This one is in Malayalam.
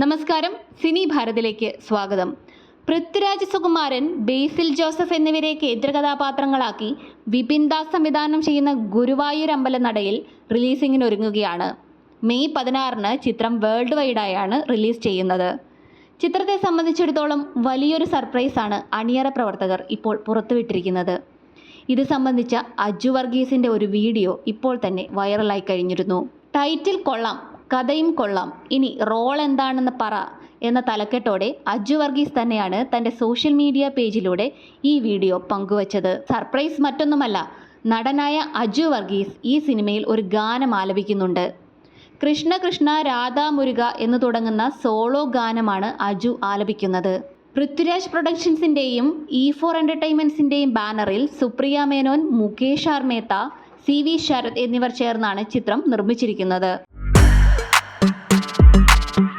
നമസ്കാരം. സിനി ഭാരതിലേക്ക് സ്വാഗതം. പൃഥ്വിരാജ് സുകുമാരൻ ബേസിൽ ജോസഫ് എന്നിവരെ കേന്ദ്രകഥാപാത്രങ്ങളാക്കി വിപിൻ സംവിധാനം ചെയ്യുന്ന ഗുരുവായൂർ അമ്പല നടയിൽ റിലീസിങ്ങിന് ഒരുങ്ങുകയാണ്. മെയ് പതിനാറിന് ചിത്രം വേൾഡ് വൈഡായാണ് റിലീസ് ചെയ്യുന്നത്. ചിത്രത്തെ സംബന്ധിച്ചിടത്തോളം വലിയൊരു സർപ്രൈസാണ് അണിയറ പ്രവർത്തകർ ഇപ്പോൾ പുറത്തുവിട്ടിരിക്കുന്നത്. ഇത് സംബന്ധിച്ച അജു വർഗീസിന്റെ ഒരു വീഡിയോ ഇപ്പോൾ തന്നെ വൈറലായി കഴിഞ്ഞിരുന്നു. ടൈറ്റിൽ കൊള്ളാം കഥയും കൊള്ളാം. ഇനി റോൾ എന്താണെന്ന് പറ എന്ന തലക്കെട്ടോടെ അജു വർഗീസ് തന്നെയാണ് തന്റെ സോഷ്യൽ മീഡിയ പേജിലൂടെ ഈ വീഡിയോ പങ്കുവച്ചത്. സർപ്രൈസ് മറ്റൊന്നുമല്ല നടനായ അജു വർഗീസ് ഈ സിനിമയിൽ ഒരു ഗാനം ആലപിക്കുന്നുണ്ട്. കൃഷ്ണ കൃഷ്ണ രാധാ മുരുക എന്ന് തുടങ്ങുന്ന സോളോ ഗാനമാണ് അജു ആലപിക്കുന്നത്. പൃഥ്വിരാജ് പ്രൊഡക്ഷൻസിന്റെയും ഇ ഫോർ എന്റർടൈൻമെന്റ്സിന്റെയും ബാനറിൽ Supriya Menon Mukesh R Mehta C V Sarath എന്നിവർ ചേർന്നാണ് ചിത്രം നിർമ്മിച്ചിരിക്കുന്നത്. Thank